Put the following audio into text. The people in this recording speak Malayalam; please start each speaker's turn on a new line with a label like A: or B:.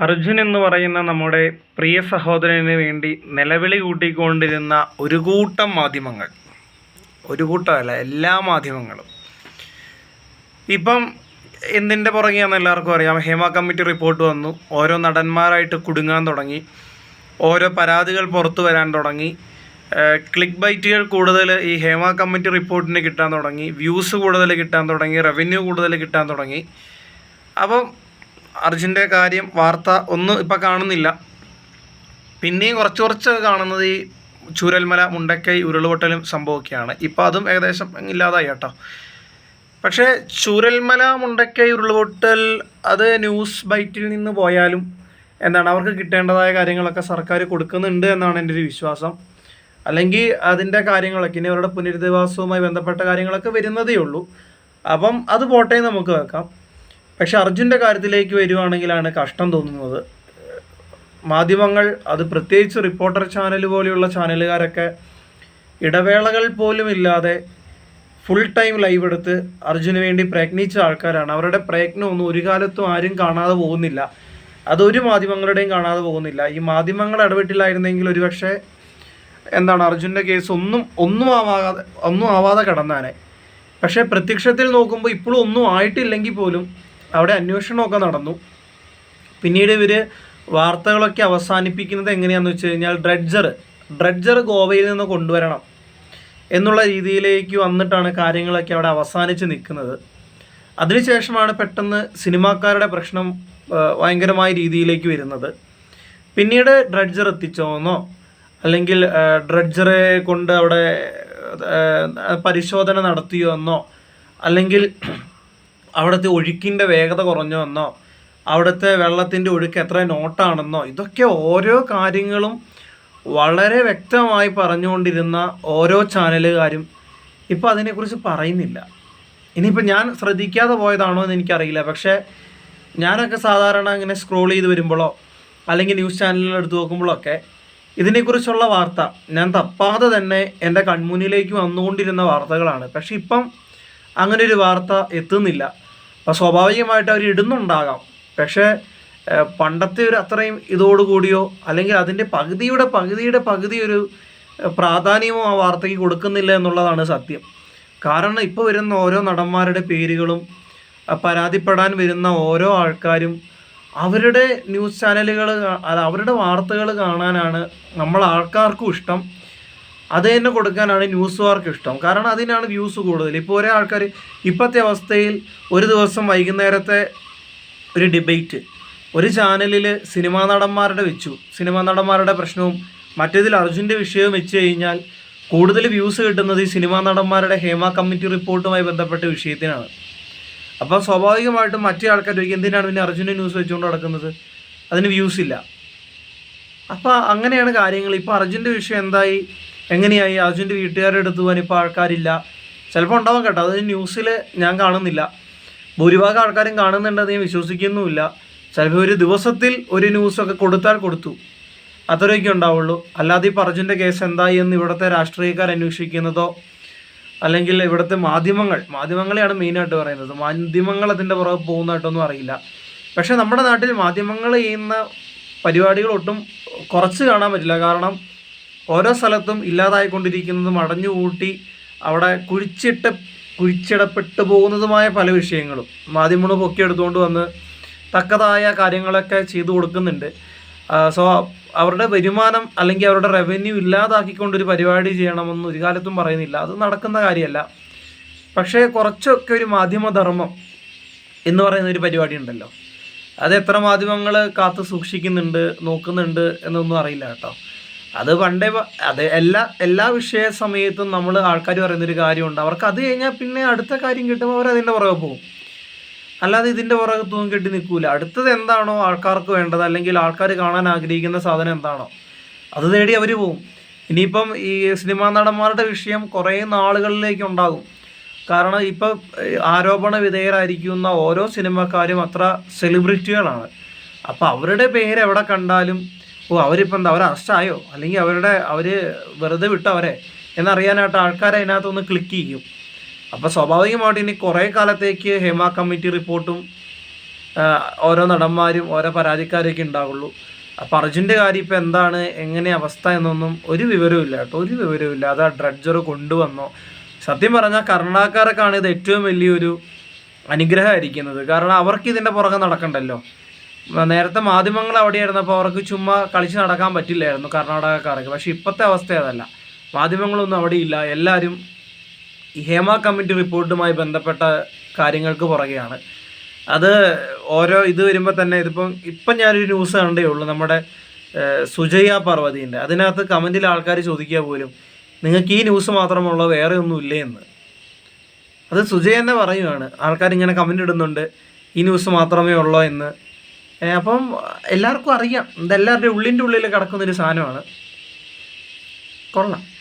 A: അർജുൻ എന്ന് പറയുന്ന നമ്മുടെ പ്രിയ സഹോദരന് വേണ്ടി നിലവിളി കൂട്ടിക്കൊണ്ടിരുന്ന ഒരു കൂട്ടം മാധ്യമങ്ങൾ. ഒരു കൂട്ടമല്ല എല്ലാ മാധ്യമങ്ങളും. ഇപ്പം എന്തിന്റെ പുറകെയാണെന്ന് എല്ലാവർക്കും അറിയാം. ഹേമ കമ്മിറ്റി റിപ്പോർട്ട് വന്നു. ഓരോ നടന്മാരായിട്ട് കുടുങ്ങാൻ തുടങ്ങി. ഓരോ പരാതികൾ പുറത്തു വരാൻ തുടങ്ങി. ക്ലിക്ക് ബൈറ്റുകൾ കൂടുതൽ ഈ ഹേമ കമ്മിറ്റി റിപ്പോർട്ടിന് കിട്ടാൻ തുടങ്ങി. വ്യൂസ് കൂടുതൽ കിട്ടാൻ തുടങ്ങി. റവന്യൂ കൂടുതൽ കിട്ടാൻ തുടങ്ങി. അപ്പം അർജുന്റെ കാര്യം വാർത്ത ഒന്നും ഇപ്പം കാണുന്നില്ല. പിന്നെയും കുറച്ച് കുറച്ച് കാണുന്നത് ഈ ചൂരൽമല മുണ്ടക്കൈ ഉരുളുപൊട്ടലും സംഭവമൊക്കെയാണ്. ഇപ്പോൾ അതും ഏകദേശം ഇല്ലാതായി കേട്ടോ. പക്ഷേ ചൂരൽമല മുണ്ടക്കൈ ഉരുളുപൊട്ടൽ അത് ന്യൂസ് ബൈറ്റിൽ നിന്ന് പോയാലും എന്താണ് അവർക്ക് കിട്ടേണ്ടതായ കാര്യങ്ങളൊക്കെ സർക്കാർ കൊടുക്കുന്നുണ്ട് എന്നാണ് എന്റെ ഒരു വിശ്വാസം. അല്ലെങ്കിൽ അതിന്റെ കാര്യങ്ങളൊക്കെ ഇനി അവരുടെ പുനരധിവാസവുമായി ബന്ധപ്പെട്ട കാര്യങ്ങളൊക്കെ വരുന്നതേ ഉള്ളൂ. അപ്പം അത് പോട്ടെ നമുക്ക് വെക്കാം. പക്ഷെ അർജുന്റെ കാര്യത്തിലേക്ക് വരുവാണെങ്കിലാണ് കഷ്ടം തോന്നുന്നത്. മാധ്യമങ്ങൾ അത് പ്രത്യേകിച്ച് റിപ്പോർട്ടർ ചാനൽ പോലെയുള്ള ചാനലുകാരൊക്കെ ഇടവേളകൾ പോലും ഇല്ലാതെ ഫുൾ ടൈം ലൈവ് എടുത്ത് അർജുന് വേണ്ടി പ്രയത്നിച്ച ആൾക്കാരാണ്. അവരുടെ പ്രയത്നമൊന്നും ഒരു കാലത്തും ആരും കാണാതെ പോകുന്നില്ല. അതൊരു മാധ്യമങ്ങളുടെയും കാണാതെ പോകുന്നില്ല. ഈ മാധ്യമങ്ങൾ ഇടപെട്ടില്ലായിരുന്നെങ്കിൽ ഒരുപക്ഷെ എന്താണ് അർജുന്റെ കേസ് ഒന്നും ഒന്നും ആവാതെ ഒന്നും ആവാതെ കിടന്നാനെ. പക്ഷേ പ്രത്യക്ഷത്തിൽ നോക്കുമ്പോൾ ഇപ്പോഴും ഒന്നും ആയിട്ടില്ലെങ്കിൽ പോലും അവിടെ അന്വേഷണമൊക്കെ നടന്നു. പിന്നീട് ഇവർ വാർത്തകളൊക്കെ അവസാനിപ്പിക്കുന്നത് എങ്ങനെയാണെന്ന് വെച്ച് കഴിഞ്ഞാൽ ഡ്രഡ്ജർ ഡ്രഡ്ജർ ഗോവയിൽ നിന്ന് കൊണ്ടുവരണം എന്നുള്ള രീതിയിലേക്ക് വന്നിട്ടാണ് കാര്യങ്ങളൊക്കെ അവിടെ അവസാനിച്ച് നിൽക്കുന്നത്. അതിനുശേഷമാണ് പെട്ടെന്ന് സിനിമാക്കാരുടെ പ്രശ്നം ഭയങ്കരമായ രീതിയിലേക്ക് വരുന്നത്. പിന്നീട് ഡ്രഡ്ജർ എത്തിച്ചോന്നോ? അല്ലെങ്കിൽ ഡ്രഡ്ജറെ കൊണ്ട് അവിടെ പരിശോധന നടത്തിയോ എന്നോ? അല്ലെങ്കിൽ അവിടുത്തെ ഒഴുക്കിന്റെ വേഗത കുറഞ്ഞോ എന്നോ അവിടുത്തെ വെള്ളത്തിന്റെ ഒഴുക്ക് എത്ര നോട്ടാണെന്നോ? ഇതൊക്കെ ഓരോ കാര്യങ്ങളും വളരെ വ്യക്തമായി പറഞ്ഞുകൊണ്ടിരുന്ന ഓരോ ചാനലുകാരും ഇപ്പോൾ അതിനെക്കുറിച്ച് പറയുന്നില്ല. ഇനിയിപ്പോൾ ഞാൻ ശ്രദ്ധിക്കാതെ പോയതാണോ എന്ന് എനിക്കറിയില്ല. പക്ഷേ ഞാനൊക്കെ സാധാരണ ഇങ്ങനെ സ്ക്രോൾ ചെയ്ത് വരുമ്പോഴോ അല്ലെങ്കിൽ ന്യൂസ് ചാനലുകൾ എടുത്ത് നോക്കുമ്പോഴൊക്കെ ഇതിനെക്കുറിച്ചുള്ള വാർത്ത ഞാൻ തപ്പാതെ തന്നെ എന്റെ കൺമുന്നിലേക്ക് വന്നുകൊണ്ടിരുന്ന വാർത്തകളാണ്. പക്ഷേ ഇപ്പം അങ്ങനെ ഒരു വാർത്ത എത്തുന്നില്ല. അപ്പോൾ സ്വാഭാവികമായിട്ട് അവർ ഇടുന്നുണ്ടാകാം. പക്ഷേ പണ്ടത്തെ ഒരു അത്രയും ഇതോടുകൂടിയോ അല്ലെങ്കിൽ അതിന്റെ പകുതിയുടെ പകുതിയുടെ പകുതി ഒരു പ്രാധാന്യമോ ആ വാർത്തയ്ക്ക് കൊടുക്കുന്നില്ല എന്നുള്ളതാണ് സത്യം. കാരണം ഇപ്പോൾ വരുന്ന ഓരോ നടന്മാരുടെ പേരുകളും പരാതിപ്പെടാൻ വരുന്ന ഓരോ ആൾക്കാരും അവരുടെ ന്യൂസ് ചാനലുകൾ അവരുടെ വാർത്തകൾ കാണാനാണ് നമ്മൾ ആൾക്കാർക്കും ഇഷ്ടം. അത് തന്നെ കൊടുക്കാനാണ് ന്യൂസുകാർക്ക് ഇഷ്ടം. കാരണം അതിനാണ് വ്യൂസ് കൂടുതൽ. ഇപ്പോൾ ഒരേ ആൾക്കാർ ഇപ്പോഴത്തെ അവസ്ഥയിൽ ഒരു ദിവസം വൈകുന്നേരത്തെ ഒരു ഡിബേറ്റ് ഒരു ചാനലിൽ സിനിമാ നടന്മാരുടെ വെച്ചു. സിനിമാ നടന്മാരുടെ പ്രശ്നവും മറ്റേതിൽ അർജുന്റെ വിഷയവും വെച്ച് കഴിഞ്ഞാൽ കൂടുതൽ വ്യൂസ് കിട്ടുന്നത് ഈ സിനിമാ നടന്മാരുടെ ഹേമ കമ്മിറ്റി റിപ്പോർട്ടുമായി ബന്ധപ്പെട്ട വിഷയത്തിനാണ്. അപ്പോൾ സ്വാഭാവികമായിട്ടും മറ്റേ ആൾക്കാർ ചോദിക്കും എന്തിനാണ് പിന്നെ അർജുന്റെ ന്യൂസ് വെച്ചുകൊണ്ട് നടക്കുന്നത്? അതിന് വ്യൂസ് ഇല്ല. അപ്പോൾ അങ്ങനെയാണ് കാര്യങ്ങൾ. ഇപ്പോൾ അർജുന്റെ വിഷയം എന്തായി? എങ്ങനെയായി അർജുന്റെ വീട്ടുകാരുടെ അടുത്ത് പോകാൻ ഇപ്പോൾ ആൾക്കാരില്ല? ചിലപ്പോൾ ഉണ്ടാവും കേട്ടോ. അത് ന്യൂസിൽ ഞാൻ കാണുന്നില്ല. ഭൂരിഭാഗം ആൾക്കാരും കാണുന്നുണ്ടെന്ന് ഞാൻ വിശ്വസിക്കുന്നുമില്ല. ചിലപ്പോൾ ഒരു ദിവസത്തിൽ ഒരു ന്യൂസൊക്കെ കൊടുത്താൽ കൊടുത്തു. അത്രയൊക്കെ ഉണ്ടാവുള്ളൂ. അല്ലാതെ ഈ അർജുന്റെ കേസ് എന്തായി എന്ന് ഇവിടുത്തെ രാഷ്ട്രീയക്കാർ അന്വേഷിക്കുന്നതോ അല്ലെങ്കിൽ ഇവിടുത്തെ മാധ്യമങ്ങൾ മാധ്യമങ്ങളെയാണ് മെയിനായിട്ട് പറയുന്നത്. മാധ്യമങ്ങൾ അതിന്റെ പുറകെ പോകുന്നതായിട്ടൊന്നും അറിയില്ല. പക്ഷേ നമ്മുടെ നാട്ടിൽ മാധ്യമങ്ങൾ ചെയ്യുന്ന പരിപാടികൾ ഒട്ടും കുറച്ച് കാണാൻ പറ്റില്ല. കാരണം ഓരോ സ്ഥലത്തും ഇല്ലാതായിക്കൊണ്ടിരിക്കുന്നതും അടഞ്ഞുകൂട്ടി അവിടെ കുഴിച്ചിട്ട് കുഴിച്ചിടപ്പെട്ടു പോകുന്നതുമായ പല വിഷയങ്ങളും മാധ്യമങ്ങൾ പൊക്കിയെടുത്തുകൊണ്ട് വന്ന് തക്കതായ കാര്യങ്ങളൊക്കെ ചെയ്തു കൊടുക്കുന്നുണ്ട്. സോ അവരുടെ വരുമാനം അല്ലെങ്കിൽ അവരുടെ റവന്യൂ ഇല്ലാതാക്കിക്കൊണ്ടൊരു പരിപാടി ചെയ്യണമെന്ന് ഒരു കാലത്തും പറയുന്നില്ല. അത് നടക്കുന്ന കാര്യമല്ല. പക്ഷേ കുറച്ചൊക്കെ ഒരു മാധ്യമധർമ്മം എന്ന് പറയുന്ന ഒരു പരിപാടി ഉണ്ടല്ലോ. അത് എത്ര മാധ്യമങ്ങൾ കാത്തു സൂക്ഷിക്കുന്നുണ്ട് നോക്കുന്നുണ്ട് എന്നൊന്നും അറിയില്ല കേട്ടോ. അത് പണ്ടേ അത് എല്ലാ എല്ലാ വിഷയ സമയത്തും നമ്മൾ ആൾക്കാർ പറയുന്നൊരു കാര്യമുണ്ട്. അവർക്ക് അത് കഴിഞ്ഞാൽ പിന്നെ അടുത്ത കാര്യം കിട്ടുമ്പോൾ അവർ അതിന്റെ പുറകെ പോകും. അല്ലാതെ ഇതിന്റെ പുറകെ തൂങ്ങി കെട്ടി നിൽക്കൂല. അടുത്തത് എന്താണോ ആൾക്കാർക്ക് വേണ്ടത് അല്ലെങ്കിൽ ആൾക്കാർ കാണാൻ ആഗ്രഹിക്കുന്ന സാധനം എന്താണോ അത് തേടി അവർ പോകും. ഇനിയിപ്പം ഈ സിനിമാ നടന്മാരുടെ വിഷയം കുറേ നാളുകളിലേക്ക് ഉണ്ടാകും. കാരണം ഇപ്പം ആരോപണ വിധേയരായിരിക്കുന്ന ഓരോ സിനിമക്കാരും അത്ര സെലിബ്രിറ്റികളാണ് അപ്പോൾ അവരുടെ പേര് എവിടെ കണ്ടാലും ഓ അവരിപ്പോൾ എന്താ അവർ അറസ്റ്റായോ? അല്ലെങ്കിൽ അവരുടെ അവർ വെറുതെ വിട്ടവരെ എന്നറിയാനായിട്ട് ആൾക്കാർ അതിനകത്തൊന്ന് ക്ലിക്ക് ചെയ്യും. അപ്പോൾ സ്വാഭാവികമായിട്ട് ഇനി കുറേ കാലത്തേക്ക് ഹേമ കമ്മിറ്റി റിപ്പോർട്ടും ഓരോ നടന്മാരും ഓരോ പരാതിക്കാരൊക്കെ ഉണ്ടാവുള്ളൂ. അപ്പോൾ അർജുന്റെ കാര്യം ഇപ്പോൾ എന്താണ് എങ്ങനെ അവസ്ഥ എന്നൊന്നും ഒരു വിവരവും ഇല്ല കേട്ടോ. ഒരു വിവരവും ഇല്ല. അത് ആ ഡ്രഡ്ജർ കൊണ്ടുവന്നോ. സത്യം പറഞ്ഞാൽ കർണാടകക്കാർക്കാണ് ഇത് ഏറ്റവും വലിയൊരു അനുഗ്രഹമായിരിക്കുന്നത്. കാരണം അവർക്ക് ഇതിന്റെ പുറകെ നടക്കണ്ടല്ലോ. നേരത്തെ മാധ്യമങ്ങൾ അവിടെയായിരുന്നപ്പോൾ അവർക്ക് ചുമ്മാ കളിച്ച് നടക്കാൻ പറ്റില്ലായിരുന്നു കർണാടകക്കാർക്ക്. പക്ഷേ ഇപ്പോഴത്തെ അവസ്ഥ അതല്ല. മാധ്യമങ്ങളൊന്നും അവിടെയില്ല എല്ലാവരും ഹേമ കമ്മിറ്റി റിപ്പോർട്ടുമായി ബന്ധപ്പെട്ട കാര്യങ്ങൾക്ക് പുറകെയാണ്. അത് ഓരോ ഇത് വരുമ്പോൾ തന്നെ ഇതിപ്പം ഇപ്പം ഞാനൊരു ന്യൂസ് കണ്ടേ ഉള്ളൂ. നമ്മുടെ സുജയ പാർവതിന്റെ. അതിനകത്ത് കമന്റിൽ ആൾക്കാർ ചോദിക്കുക പോലും നിങ്ങൾക്ക് ഈ ന്യൂസ് മാത്രമുള്ള വേറെ ഒന്നും ഇല്ലേ എന്ന്. അത് സുജയ തന്നെ പറയുവാണ്. ആൾക്കാർ ഇങ്ങനെ കമന്റ് ഇടുന്നുണ്ട്. ഈ ന്യൂസ് മാത്രമേ ഉള്ളൂ എന്ന്. അപ്പം എല്ലാവർക്കും അറിയാം. ഇതെല്ലാവരുടെയും ഉള്ളിന്റെ ഉള്ളിൽ കിടക്കുന്നൊരു സാധനമാണ്. കൊള്ളാം.